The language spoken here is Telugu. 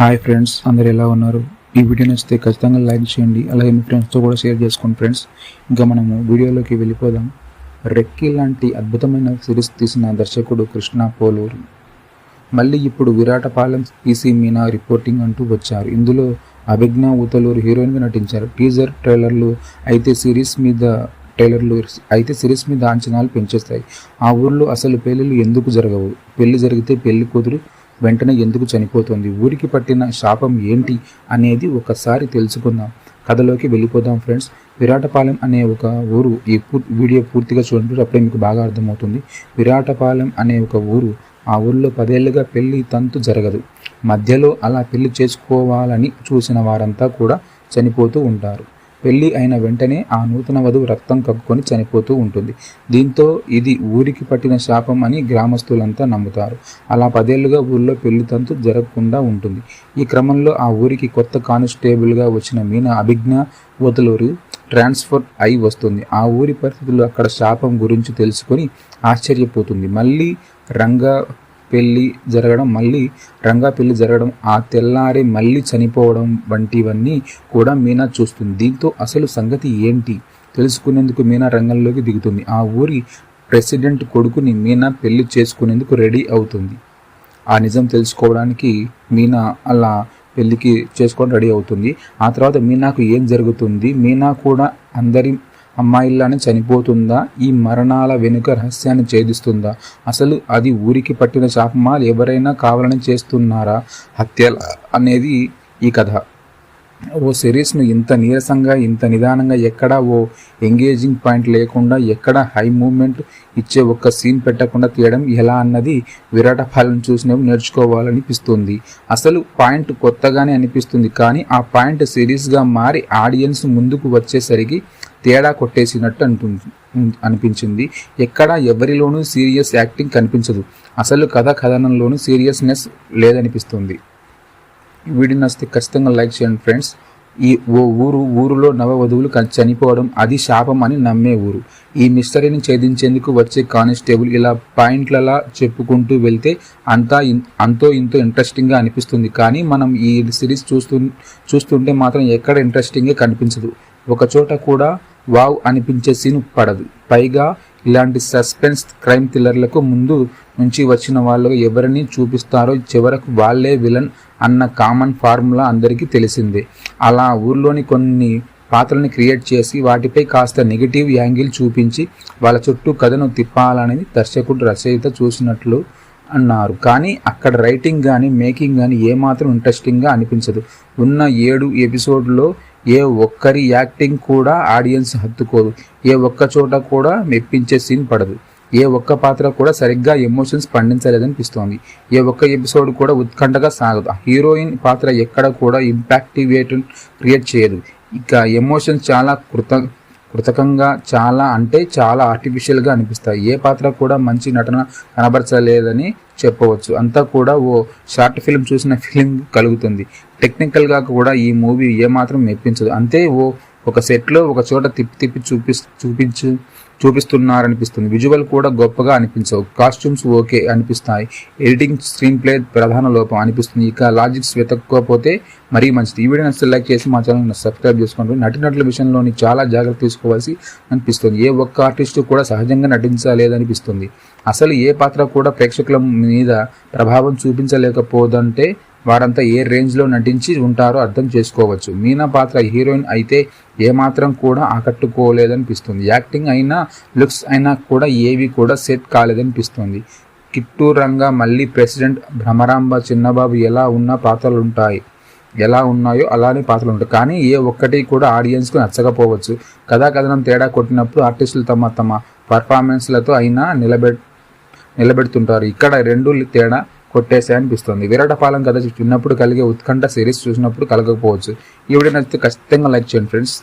హాయ్ ఫ్రెండ్స్ అందరు ఎలా ఉన్నారు? ఈ వీడియో నచ్చితే ఖచ్చితంగా లైక్ చేయండి అలాగే మీ ఫ్రెండ్స్తో కూడా షేర్ చేసుకోండి ఫ్రెండ్స్ ఇంకా మనము వీడియోలోకి వెళ్ళిపోదాం. రెక్కి లాంటి అద్భుతమైన సిరీస్ తీసిన దర్శకుడు కృష్ణ పోలూరు. మళ్ళీ ఇప్పుడు విరాటపాలెం పీసీ మీనా రిపోర్టింగ్ అంటూ వచ్చారు. ఇందులో అభిజ్ఞ ఉతలూరు హీరోయిన్గా నటించారు. టీజర్ ట్రైలర్లు అయితే సిరీస్ మీద ట్రైలర్లు అయితే సిరీస్ మీద అంచనాలు పెంచేస్తాయి. ఆ ఊర్లో అసలు పెళ్ళిళ్ళు ఎందుకు జరగవు? పెళ్ళి జరిగితే పెళ్ళి కూతురు వెంటనే ఎందుకు చనిపోతుంది? ఊరికి పట్టిన శాపం ఏంటి అనేది ఒకసారి తెలుసుకుందాం. కథలోకి వెళ్ళిపోదాం ఫ్రెండ్స్. విరాటపాలెం అనే ఒక ఊరు ఈ వీడియో పూర్తిగా చూడండి అప్పుడే మీకు బాగా అర్థమవుతుంది. విరాటపాలెం అనే ఒక ఊరు ఆ ఊళ్ళో పదేళ్ళుగా పెళ్ళి తంతు జరగదు. మధ్యలో అలా పెళ్ళి చేసుకోవాలని చూసిన వారంతా కూడా చనిపోతూ ఉంటారు. పెళ్ళి అయిన వెంటనే ఆ నూతన వధువు రక్తం కక్కుకొని చనిపోతూ ఉంటుంది. దీంతో ఇది ఊరికి పట్టిన శాపం అని గ్రామస్తులంతా నమ్ముతారు. అలా పదేళ్ళుగా ఊళ్ళో పెళ్ళి తంతు జరగకుండా ఉంటుంది. ఈ క్రమంలో ఆ ఊరికి కొత్త కానిస్టేబుల్గా వచ్చిన మీనా అభిజ్ఞ ఓతలూరు ట్రాన్స్ఫర్ అయి వస్తుంది. ఆ ఊరి పరిస్థితులు అక్కడ శాపం గురించి తెలుసుకొని ఆశ్చర్యపోతుంది. మళ్ళీ రంగా పెళ్ళి జరగడం మళ్ళీ రంగా పెళ్ళి జరగడం ఆ తెల్లారి మళ్ళీ చనిపోవడం వంటివన్నీ కూడా మీనా చూస్తుంది. దీంతో అసలు సంగతి ఏంటి? తెలుసుకునేందుకు మీనా రంగంలోకి దిగుతుంది. ఆ ఊరి ప్రెసిడెంట్ కొడుకుని మీనా పెళ్ళి చేసుకునేందుకు రెడీ అవుతుంది. ఆ నిజం తెలుసుకోవడానికి మీనా అలా పెళ్ళికి చేసుకొని రెడీ అవుతుంది. ఆ తర్వాత మీనాకు ఏం జరుగుతుంది? మీనా కూడా అందరి అమ్మాయిల్లానే చనిపోతుందా? ఈ మరణాల వెనుక రహస్యాన్ని ఛేదిస్తుందా? అసలు అది ఊరికి పట్టిన శాపమా? ఎవరైనా కావాలని చేస్తున్నారా? హత్య అనేది ఈ కథ. ఓ సిరీస్ను ఇంత నీరసంగా ఇంత నిదానంగా ఎక్కడా ఓ ఎంగేజింగ్ పాయింట్ లేకుండా ఎక్కడ హై మూమెంట్ ఇచ్చే ఒక్క సీన్ పెట్టకుండా తీయడం ఎలా అన్నది విరాట ఫలం చూసినప్పుడు నేర్చుకోవాలనిపిస్తుంది. అసలు పాయింట్ కొత్తగానే అనిపిస్తుంది. కానీ ఆ పాయింట్ సిరీస్గా మారి ఆడియన్స్ ముందుకు వచ్చేసరికి తేడా కొట్టేసినట్టు అంటుంది అనిపించింది. ఎక్కడ ఎవరిలోనూ సీరియస్ యాక్టింగ్ కనిపించదు. అసలు కథ కథనంలోనూ సీరియస్నెస్ లేదనిపిస్తుంది. ఈ వీడియో నచ్చితే ఖచ్చితంగా లైక్ చేయండి ఫ్రెండ్స్. ఈ ఓ ఊరు ఊరిలో నవవధువులు వధువులు చనిపోవడం అది శాపం అని నమ్మే ఊరు. ఈ మిస్టరీని ఛేదించేందుకు వచ్చే కానిస్టేబుల్ ఇలా పాయింట్లలా చెప్పుకుంటూ వెళ్తే అంతా అంతో ఇంతో ఇంట్రెస్టింగ్గా అనిపిస్తుంది. కానీ మనం ఈ సిరీస్ చూస్తు చూస్తుంటే మాత్రం ఎక్కడ ఇంట్రెస్టింగ్గా కనిపించదు. ఒకచోట కూడా వావ్ అనిపించే సీన్ పడదు. పైగా ఇలాంటి సస్పెన్స్ క్రైమ్ థ్రిల్లర్లకు ముందు నుంచి వచ్చిన వాళ్ళు ఎవరిని చూపిస్తారో చివరకు వాళ్ళే విలన్ అన్న కామన్ ఫార్ములా అందరికీ తెలిసిందే. అలా ఊర్లోని కొన్ని పాత్రలను క్రియేట్ చేసి వాటిపై కాస్త నెగిటివ్ యాంగిల్ చూపించి వాళ్ళ చుట్టూ కథను తిప్పాలనేది దర్శకుడు రచయిత చూసినట్లు అన్నారు. కానీ అక్కడ రైటింగ్ కానీ మేకింగ్ కానీ ఏమాత్రం ఇంట్రెస్టింగ్గా అనిపించదు. ఉన్న ఏడు ఎపిసోడ్లో ఏ ఒక్కరి యాక్టింగ్ కూడా ఆడియన్స్ హత్తుకోదు. ఏ ఒక్క చోట కూడా మెప్పించే సీన్ పడదు. ఏ ఒక్క పాత్ర కూడా సరిగ్గా ఎమోషన్స్ పండించలేదనిపిస్తోంది. ఏ ఒక్క ఎపిసోడ్ కూడా ఉత్కంఠగా సాగదు. హీరోయిన్ పాత్ర ఎక్కడ కూడా ఇంపాక్టివేట్ క్రియేట్ చేయదు. ఇక ఎమోషన్స్ చాలా కృత కృతకంగా చాలా అంటే చాలా ఆర్టిఫిషియల్గా అనిపిస్తాయి. ఏ పాత్ర కూడా మంచి నటన కనబరచలేదని చెప్పవచ్చు. అంతా కూడా ఓ షార్ట్ ఫిల్మ్ చూసిన ఫీలింగ్ కలుగుతుంది. టెక్నికల్గా కూడా ఈ మూవీ ఏమాత్రం మెప్పించదు. అంతే ఓ ఒక సెట్లో ఒక చోట తిప్పి తిప్పి చూపి చూపించు చూపిస్తున్నారనిపిస్తుంది. విజువల్ కూడా గొప్పగా అనిపించవు. కాస్ట్యూమ్స్ ఓకే అనిపిస్తాయి. ఎడిటింగ్ స్క్రీన్ ప్లే ప్రధాన లోపం అనిపిస్తుంది. ఇక లాజిక్స్ వెతక్కపోతే మరీ మంచిది. ఈ వీడియో సెలెక్ట్ చేసి మా ఛానల్ సబ్స్క్రైబ్ చేసుకోండి. నటినటుల విషయంలోని చాలా జాగ్రత్త తీసుకోవాల్సి అనిపిస్తుంది. ఏ ఒక్క ఆర్టిస్టు కూడా సహజంగా నటించలేదనిపిస్తుంది. అసలు ఏ పాత్ర కూడా ప్రేక్షకుల మీద ప్రభావం చూపించలేకపోదంటే వారంతా ఏ రేంజ్లో నటించి ఉంటారో అర్థం చేసుకోవచ్చు. మీనా పాత్ర హీరోయిన్ అయితే ఏమాత్రం కూడా ఆకట్టుకోలేదనిపిస్తుంది. యాక్టింగ్ అయినా లుక్స్ అయినా కూడా ఏవి కూడా సెట్ కాలేదనిపిస్తుంది. కిట్టూరంగా మళ్ళీ ప్రెసిడెంట్ భ్రమరాంబ చిన్నబాబు ఎలా ఉన్న పాత్రలు ఉంటాయి ఎలా ఉన్నాయో అలానే పాత్రలు ఉంటాయి కానీ ఏ ఒక్కటి కూడా ఆడియన్స్కు నచ్చకపోవచ్చు. కథా కథనం తేడా కొట్టినప్పుడు ఆర్టిస్టులు తమ తమ పర్ఫార్మెన్స్లతో అయినా నిలబె నిలబెడుతుంటారు. ఇక్కడ రెండు తేడా కొట్టేసే అనిపిస్తుంది. విరాటపాలెం కథ విన్నప్పుడు కలిగే ఉత్కంఠ సిరీస్ చూసినప్పుడు కలగకపోవచ్చు. ఈ వీడియో నచ్చితే ఖచ్చితంగా లైక్ చేయండి ఫ్రెండ్స్.